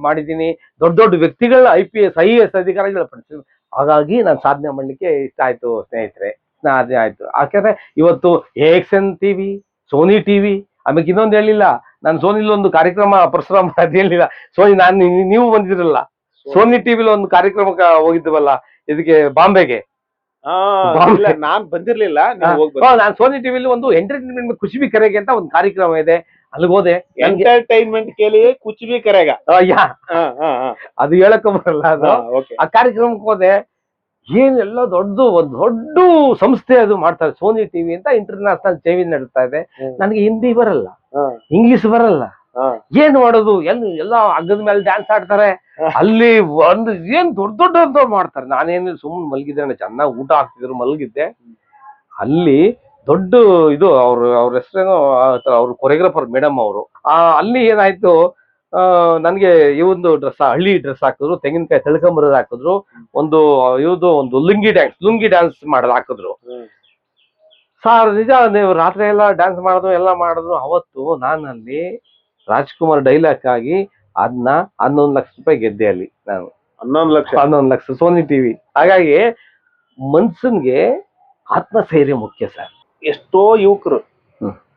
ಮಾಡಿದ್ದೀನಿ. ದೊಡ್ಡ ದೊಡ್ಡ ವ್ಯಕ್ತಿಗಳ I P S I S ಅಧಿಕಾರಿಗಳ friends. ಹಾಗಾಗಿ ನಾನು ಸಾಧನೆ ಮಾಡ್ಲಿಕ್ಕೆ ಇಷ್ಟ ಆಯ್ತು ಸ್ನೇಹಿತರೆ. ಸಾಧನೆ ಆಯ್ತು. ಯಾಕಂದ್ರೆ ಇವತ್ತು A X N TV Sony TV ಆಮೇಲೆ ಇನ್ನೊಂದು ಹೇಳಿಲ್ಲ. ನಾನು ಸೋನಿಲಿ ಒಂದು ಕಾರ್ಯಕ್ರಮ ಪ್ರಸಾರ ಅದು ಹೇಳಿಲ್ಲ. ಸೋನಿ ನಾನು ನೀವು ಬಂದಿದ್ರಲ್ಲ. ಸೋನಿ ಟಿವಿಲಿ ಒಂದು ಕಾರ್ಯಕ್ರಮ ಹೋಗಿದ್ವಲ್ಲ. ಇದಕ್ಕೆ ಬಾಂಬೆಗೆ. ನಾನ್ ಬಂದಿರ್ಲಿಲ್ಲ. ನಾನು ಸೋನಿ ಟಿವಿಲಿ ಒಂದು ಎಂಟರ್ಟೈನ್ಮೆಂಟ್ ಖುಷಿ ಕರೆಗೆ ಅಂತ ಒಂದು ಕಾರ್ಯಕ್ರಮ ಇದೆ. ಅಲ್ಲಿಗೆ ಹೋದೆ. ಎಂಟರ್ಟೈನ್ಮೆಂಟ್ ಕೇಳಿ ಕುಚ್ ಬಿ ಕರೆಗ. ಅದು ಹೇಳಕ್ ಬರಲ್ಲ ಅದು. ಆ ಕಾರ್ಯಕ್ರಮಕ್ಕೆ ಹೋದೆ. ಏನೆಲ್ಲ ದೊಡ್ಡ ಒಂದ್ ದೊಡ್ಡ ಸಂಸ್ಥೆ ಅದು ಮಾಡ್ತಾರೆ. ಸೋನಿ ಟಿವಿ ಅಂತ ಇಂಟರ್ನ್ಯಾಷನಲ್ ಟಿವಿ ನಡೀತಾ ಇದೆ. ನನಗೆ ಹಿಂದಿ ಬರಲ್ಲ. ಇಂಗ್ಲಿಷ್ ಬರಲ್ಲ. ಏನ್ ಮಾಡೋದು? ಎಲ್ಲಿ ಎಲ್ಲ ಅಗ್ಗದ ಮೇಲೆ ಡ್ಯಾನ್ಸ್ ಆಡ್ತಾರೆ. ಅಲ್ಲಿ ಒಂದು ಏನ್ ದೊಡ್ಡ ದೊಡ್ಡ ಮಾಡ್ತಾರೆ. ನಾನೇನು ಸುಮ್ಮನೆ ಮಲಗಿದ್ದೆ ಚೆನ್ನಾಗಿ ಊಟ ಹಾಕ್ತಿದ್ರು ಮಲಗಿದ್ದೆ. ಅಲ್ಲಿ ದೊಡ್ಡ ಇದು ಅವ್ರ ಅವ್ರ ಹೆಸರೇನೋ ಅವ್ರ ಕೊರಿಯೋಗ್ರಾಫರ್ ಮೇಡಮ್ ಅವರು. ಆ ಅಲ್ಲಿ ಏನಾಯ್ತು ನನಗೆ ಈ ಒಂದು ಡ್ರೆಸ್ ಹಳ್ಳಿ ಡ್ರೆಸ್ ಹಾಕಿದ್ರು ತೆಂಗಿನಕಾಯಿ ತಳ್ಕೊಂಬರೋದು ಹಾಕಿದ್ರು. ಒಂದು ಇವ್ದು ಒಂದು ಲುಂಗಿ ಡ್ಯಾನ್ಸ್ ಲುಂಗಿ ಡ್ಯಾನ್ಸ್ ಮಾಡೋದು ಹಾಕಿದ್ರು. ಸಾರ್ ನಿಜ ನೀವು ರಾತ್ರಿ ಎಲ್ಲ ಡ್ಯಾನ್ಸ್ ಮಾಡೋದು ಎಲ್ಲ ಮಾಡಿದ್ರು ಅವತ್ತು ನಾನಲ್ಲಿ ರಾಜ್ಕುಮಾರ್ ಡೈಲಾಗ್ ಆಗಿ ಅದನ್ನ ಹನ್ನೊಂದು ಲಕ್ಷ ರೂಪಾಯಿ ಗೆದ್ದೆ ಅಲ್ಲಿ ನಾನು. ಹನ್ನೊಂದು ಲಕ್ಷ? ಹನ್ನೊಂದು ಲಕ್ಷ ಸೋನಿ ಟಿವಿ ಹಾಗಾಗಿ ಮನ್ಸನ್ಗೆ ಆತ್ಮಸ್ಥೈರ್ಯ ಮುಖ್ಯ ಸರ್ ಎಷ್ಟೋ ಯುವಕರು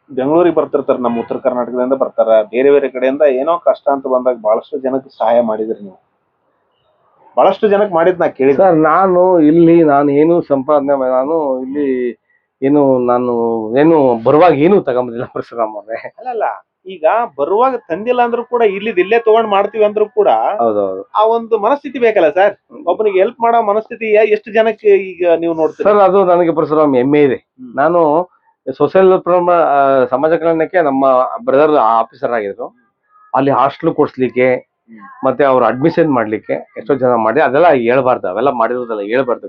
ಬೆಂಗಳೂರಿಗೆ ಬರ್ತಿರ್ತಾರೆ ನಮ್ಮ ಉತ್ತರ ಕರ್ನಾಟಕದಿಂದ ಬರ್ತಾರ. ಬೇರೆ ಬೇರೆ ಕಡೆಯಿಂದ ಏನೋ ಕಷ್ಟ ಅಂತ ಬಂದಾಗ ಬಹಳಷ್ಟು ಜನಕ್ಕೆ ಸಹಾಯ ಮಾಡಿದ್ರಿ ನೀವು. ಬಹಳಷ್ಟು ಜನಕ್ಕೆ ಮಾಡಿದ್ ನಾ ಕೇಳಿದ ಸರ್ ನಾನು ಇಲ್ಲಿ ನಾನು ಏನು ಸಂಪಾದನೆ ನಾನು ಇಲ್ಲಿ ಏನು ನಾನು ಏನು ಬರುವಾಗ ಏನು ತಗೊಂಬಂದಿಲ್ಲ ಪರಶುರಾಮ್ ಅವ್ರೆ. ಅಲ್ಲಲ್ಲ ಈಗ ಬರುವಾಗ ತಂದಿಲ್ಲ ಅಂದ್ರೂ ಕೂಡ ಇಲ್ಲಿದ್ ಇಲ್ಲೇ ತಗೊಂಡ್ ಮಾಡ್ತೀವಿ ಅಂದ್ರೂ ಕೂಡ ಹೌದೌದು. ಆ ಒಂದು ಮನಸ್ಥಿತಿ ಬೇಕಲ್ಲ ಸರ್? ಒಬ್ಬನಿಗೆ ಹೆಲ್ಪ್ ಮಾಡೋ ಮನಸ್ಥಿತಿ ಎಷ್ಟು ಜನಕ್ಕೆ ಈಗ ನೀವು ನೋಡ್ತೀರಿ? ಸರ್ ಅದು ನನಗೆ ಪರಶುರಾಮ್ ಹೆಮ್ಮೆ ಇದೆ. ನಾನು ಸೋಷಿಯಲ್ ಸಮಾಜ ಕಲ್ಯಾಣಕ್ಕೆ ನಮ್ಮ ಬ್ರದರ್ ಆಫೀಸರ್ ಆಗಿದ್ರು. ಅಲ್ಲಿ ಹಾಸ್ಟೆಲ್ ಕೊಡ್ಸ್ಲಿಕ್ಕೆ ಮತ್ತೆ ಅವ್ರ ಅಡ್ಮಿಷನ್ ಮಾಡ್ಲಿಕ್ಕೆ ಎಷ್ಟೋ ಜನ ಮಾಡಿ ಅದೆಲ್ಲ ಹೇಳ್ಬಾರ್ದು ಅವೆಲ್ಲ ಮಾಡಿರೋದಲ್ಲ ಹೇಳ್ಬಾರ್ದು.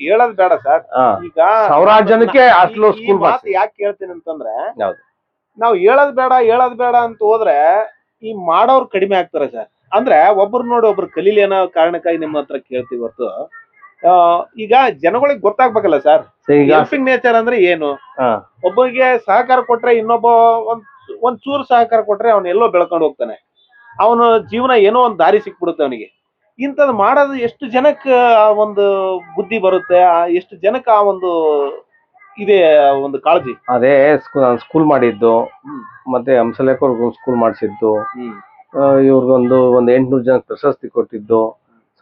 ಹೇಳೋದ್ ಬೇಡ ಸರ್. ಈಗ ಸಾವಿರಾರು ಜನಕ್ಕೆ ಹಾಸ್ಟೆಲ್ ಸ್ಕೂಲ್ ಯಾಕೆ ಕೇಳ್ತೀನಿ ಅಂತಂದ್ರೆ. ನಾವು ಹೇಳೋದ್ ಬೇಡ ಹೇಳೋದ್ ಬೇಡ ಅಂತ ಹೋದ್ರೆ ಈ ಮಾಡೋರು ಕಡಿಮೆ ಆಗ್ತಾರೆ ಸರ್. ಅಂದ್ರೆ ಒಬ್ರು ನೋಡಿ ಒಬ್ರು ಕಲೀಲಿ ಅನ್ನೋ ಕಾರಣಕ್ಕಾಗಿ ನಿಮ್ಮ ಹತ್ರ ಕೇಳ್ತೀವಿ ಹೊರತು. ಈಗ ಜನಗಳಿಗೆ ಗೊತ್ತಾಗ್ಬೇಕಲ್ಲ ಸರ್. ಹೆಲ್ಪಿಂಗ್ ನೇಚರ್ ಅಂದ್ರೆ ಏನು. ಒಬ್ಬರಿಗೆ ಸಹಕಾರ ಕೊಟ್ರೆ ಇನ್ನೊಬ್ಬ ಒಂದ್ ಒಂದ್ ಚೂರು ಸಹಕಾರ ಕೊಟ್ರೆ ಅವನ್ ಎಲ್ಲೋ ಬೆಳ್ಕೊಂಡು ಹೋಗ್ತಾನೆ. ಅವನ ಜೀವನ ಏನೋ ಒಂದ್ ದಾರಿ ಸಿಕ್ಬಿಡುತ್ತೆ ಅವನಿಗೆ. ಇಂಥದ್ದು ಮಾಡೋದು ಎಷ್ಟು ಜನಕ್ಕೆ ಆ ಒಂದು ಬುದ್ಧಿ ಬರುತ್ತೆ ಎಷ್ಟು ಜನಕ್ಕೆ ಆ ಒಂದು ಇದೆ ಒಂದು ಕಾಳಜಿ? ಅದೇ ಸ್ಕೂಲ್ ನಾನು ಸ್ಕೂಲ್ ಮಾಡಿದ್ದು. ಮತ್ತೆ ಹಂಸಲೇಖರ್ಗೂ ಸ್ಕೂಲ್ ಮಾಡಿಸಿದ್ದು. ಇವ್ರಿಗೊಂದು ಒಂದು ಎಂಟ್ನೂರು ಜನ ಪ್ರಶಸ್ತಿ ಕೊಟ್ಟಿದ್ದು.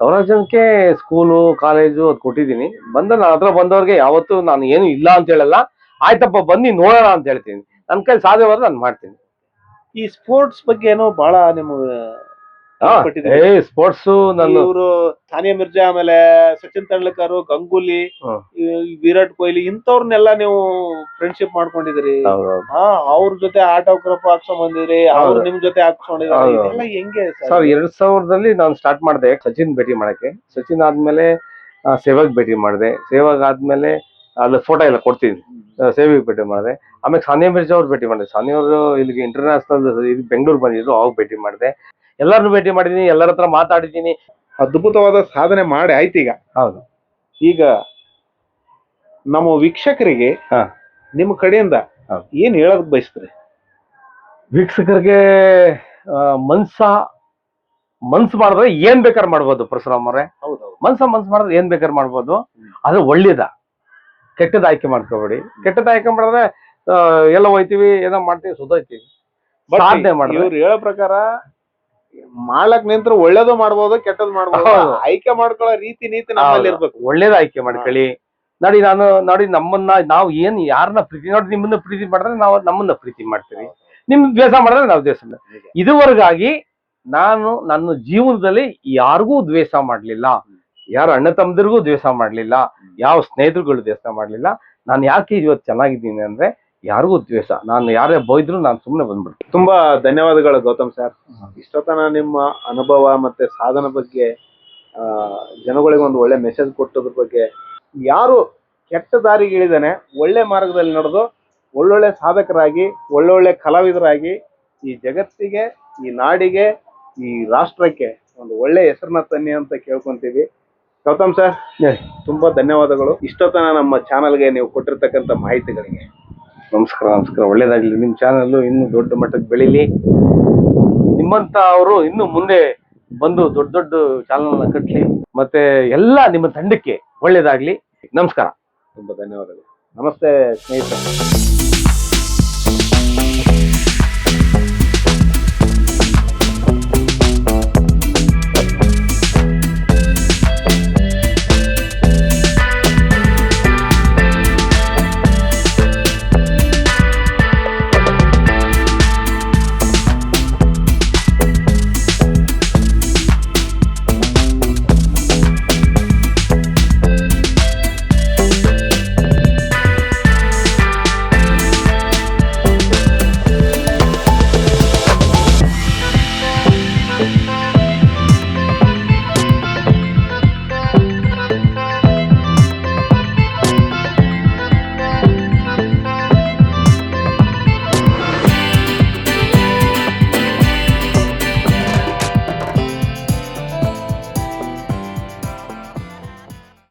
ಸಾವಿರಾರು ಜನಕ್ಕೆ ಸ್ಕೂಲು ಕಾಲೇಜು ಅದು ಕೊಟ್ಟಿದ್ದೀನಿ. ಬಂದ ನನ್ನ ಹತ್ರ ಬಂದವ್ರಿಗೆ ಯಾವತ್ತೂ ನಾನು ಏನು ಇಲ್ಲ ಅಂತ ಹೇಳಲ್ಲ. ಆಯ್ತಪ್ಪ ಬನ್ನಿ ನೋಡೋಣ ಅಂತ ಹೇಳ್ತೀನಿ. ನನ್ನ ಕೈ ಸಾಧ್ಯವಾದ್ರೆ ನಾನು ಮಾಡ್ತೀನಿ. ಈ ಸ್ಪೋರ್ಟ್ಸ್ ಬಗ್ಗೆ ಏನೋ ಬಹಳ ನಿಮ್ಗೆ ಕೊಟ್ಟಿದ್ದೀರಿ. ಏ ಸ್ಪೋರ್ಟ್ಸ್ ನಾನು ಇವರು ಸಾನಿಯಾ ಮಿರ್ಜಾ ಆಮೇಲೆ ಸಚಿನ್ ತೆಂಡೂಲ್ಕರ್ ಗಂಗೂಲಿ ವಿರಾಟ್ ಕೊಹ್ಲಿ ಇಂಥವ್ರನ್ನೆಲ್ಲ ನೀವು ಫ್ರೆಂಡ್ಶಿಪ್ ಮಾಡ್ಕೊಂಡಿದ್ರಿ ಅವ್ರ ಜೊತೆ ಆಟೋಗ್ರಾಫ್ ಹಾಕ್ಸ್ಕೊಂಡ್ ಬಂದಿದ್ರಿ ಅವ್ರು. ನಿಮ್ ಜೊತೆ ಹಾಕ್ಸ್ಕೊಂಡಿದ್ರಿ. ಇದೆಲ್ಲ ಹೆಂಗೆ ಸರ್? ಎರಡ್ ಸಾವಿರದಲ್ಲಿ ನಾನು ಸ್ಟಾರ್ಟ್ ಮಾಡಿದೆ ಸಚಿನ್ ಭೇಟಿ ಮಾಡಕ್ಕೆ. ಸಚಿನ್ ಆದ್ಮೇಲೆ ಸೇವಾಗ್ ಭೇಟಿ ಮಾಡಿದೆ. ಸೇವಾಗ್ ಆದ್ಮೇಲೆ ಅಲ್ಲಿ ಫೋಟೋ ಎಲ್ಲ ಕೊಡ್ತೀನಿ. ಸೇವಿಗೆ ಸೇವೆಗೆ ಭೇಟಿ ಮಾಡಿದೆ. ಆಮೇಲೆ ಸಾನಿಯಾ ಮಿರ್ಜಾ ಅವ್ರು ಭೇಟಿ ಮಾಡಿದೆ. ಸಾನಿಯಾ ಅವರು ಇಲ್ಲಿಗೆ ಇಂಟರ್ನ್ಯಾಷನಲ್ ಇದು ಬೆಂಗಳೂರು ಬಂದಿದ್ರು ಅವಾಗ ಭೇಟಿ ಮಾಡಿದೆ. ಎಲ್ಲರನ್ನು ಭೇಟಿ ಮಾಡಿದೀನಿ ಎಲ್ಲರ ಹತ್ರ ಮಾತಾಡಿದ್ದೀನಿ ಅದ್ಭುತವಾದ ಸಾಧನೆ ಮಾಡಿ ಆಯ್ತು ಈಗ. ಹೌದು. ಈಗ ನಮ್ಮ ವೀಕ್ಷಕರಿಗೆ ಹಾ. ನಿಮ್ಮ ಕಡೆಯಿಂದ ಹೌದು. ಏನ್ ಹೇಳೋದಕ್ ಬಯಸ್ತೀರಿ? ವೀಕ್ಷಕರಿಗೆ ಆ, ಮನ್ಸ ಮನ್ಸ್ ಮಾಡಿದ್ರೆ ಏನ್ ಬೇಕಾದ್ರೆ ಮಾಡ್ಬೋದು ಪರಶುರಾಮ್ ಅವ್ರೆ. ಹೌದೌದು ಮನ್ಸ ಮನ್ಸ್ ಮಾಡಿದ್ರೆ ಏನ್ ಬೇಕಾದ್ರೆ ಮಾಡ್ಬೋದು. ಅದು ಒಳ್ಳೇದ. ಕೆಟ್ಟದ ಆಯ್ಕೆ ಮಾಡ್ಕೋಬೇಡಿ. ಕೆಟ್ಟದ ಆಯ್ಕೆ ಮಾಡಿದ್ರೆ ಆ, ಎಲ್ಲ ಹೋಯ್ತಿವಿ ಏನೋ ಮಾಡ್ತೀವಿ ಸುಧಾಯ್ತೀವಿ ಸಾಧನೆ ಮಾಡಿದ್ರೆ. ಇವ್ರು ಹೇಳೋ ಪ್ರಕಾರ ಮಾಡ್ಲಕ್ ನಿಂತ್ರ ಒಳ್ಳೇದು ಮಾಡ್ಬೋದು ಕೆಟ್ಟದ್ ಮಾಡ್ಬೋದು ಹೌದು. ಆಯ್ಕೆ ಮಾಡ್ಕೊಳ್ಳೋ ರೀತಿ ನೀತಿ ನಮ್ಮಲ್ಲಿ. ಇರ್ಬೇಕು. ಒಳ್ಳೇದ ಆಯ್ಕೆ ಮಾಡ್ಕೊಳ್ಳಿ ನೋಡಿ ನಾನು ನೋಡಿ ನಮ್ಮನ್ನ ನಾವು ಏನ್ ಯಾರನ್ನ ಪ್ರೀತಿ ನೋಡಿ ನಿಮ್ಮನ್ನ ಪ್ರೀತಿ ಮಾಡಿದ್ರೆ ನಾವು ನಮ್ಮನ್ನ ಪ್ರೀತಿ ಮಾಡ್ತೀವಿ. ನಿಮ್ ದ್ವೇಷ ಮಾಡಿದ್ರೆ ನಾವು ದ್ವೇಷ ಮಾಡ್ತೀವಿ. ಇದುವರೆಗಾಗಿ ನಾನು ನನ್ನ ಜೀವನದಲ್ಲಿ ಯಾರಿಗೂ ದ್ವೇಷ ಮಾಡ್ಲಿಲ್ಲ. ಯಾರ ಅಣ್ಣ ತಮ್ಮದಿರಿಗೂ ದ್ವೇಷ ಮಾಡ್ಲಿಲ್ಲ. ಯಾವ ಸ್ನೇಹಿತರುಗಳು ದ್ವೇಷ ಮಾಡ್ಲಿಲ್ಲ. ನಾನು ಯಾಕೆ ಇವತ್ತು ಚೆನ್ನಾಗಿದ್ದೀನಿ ಅಂದ್ರೆ ಯಾರಿಗೂ ದ್ವೇಷ. ನಾನು ಯಾರೇ ಬೈದ್ರು ನಾನು ಸುಮ್ಮನೆ ಬಂದ್ಬಿಡ್ತೀನಿ. ತುಂಬಾ ಧನ್ಯವಾದಗಳು ಗೌತಮ್ ಸರ್. ಇಷ್ಟೊತ್ತನ ನಿಮ್ಮ ಅನುಭವ ಮತ್ತೆ ಸಾಧನ ಬಗ್ಗೆ ಜನಗಳಿಗೆ ಒಂದು ಒಳ್ಳೆ ಮೆಸೇಜ್ ಕೊಟ್ಟೋದ್ರ ಬಗ್ಗೆ ಯಾರು ಕೆಟ್ಟ ದಾರಿಗೆ ಇಳಿದಾನೆ ಒಳ್ಳೆ ಮಾರ್ಗದಲ್ಲಿ ನಡೆದು ಒಳ್ಳೊಳ್ಳೆ ಸಾಧಕರಾಗಿ ಒಳ್ಳೊಳ್ಳೆ ಕಲಾವಿದರಾಗಿ ಈ ಜಗತ್ತಿಗೆ ಈ ನಾಡಿಗೆ ಈ ರಾಷ್ಟ್ರಕ್ಕೆ ಒಂದು ಒಳ್ಳೆ ಹೆಸರನ್ನ ತನ್ನಿ ಅಂತ ಕೇಳ್ಕೊಂತೀವಿ. ಗೌತಮ್ ಸರ್. ತುಂಬಾ ಧನ್ಯವಾದಗಳು. ಇಷ್ಟೊತ್ತನ ನಮ್ಮ ಚಾನಲ್ಗೆ ನೀವು ಕೊಟ್ಟಿರ್ತಕ್ಕಂಥ ಮಾಹಿತಿಗಳಿಗೆ. ನಮಸ್ಕಾರ ನಮಸ್ಕಾರ. ಒಳ್ಳೇದಾಗ್ಲಿ. ನಿಮ್ಮ ಚಾನಲ್ ಇನ್ನೂ ದೊಡ್ಡ ಮಟ್ಟಕ್ಕೆ ಬೆಳೀಲಿ. ನಿಮ್ಮಂತ ಅವರು ಇನ್ನು ಮುಂದೆ ಬಂದು ದೊಡ್ಡ ದೊಡ್ಡ ಚಾನಲ್ನ ಕಟ್ಟಲಿ ಮತ್ತೆ ಎಲ್ಲ ನಿಮ್ಮ ತಂಡಕ್ಕೆ ಒಳ್ಳೇದಾಗ್ಲಿ. ನಮಸ್ಕಾರ. ತುಂಬಾ ಧನ್ಯವಾದಗಳು. ನಮಸ್ತೆ ಸ್ನೇಹಿತರೆ.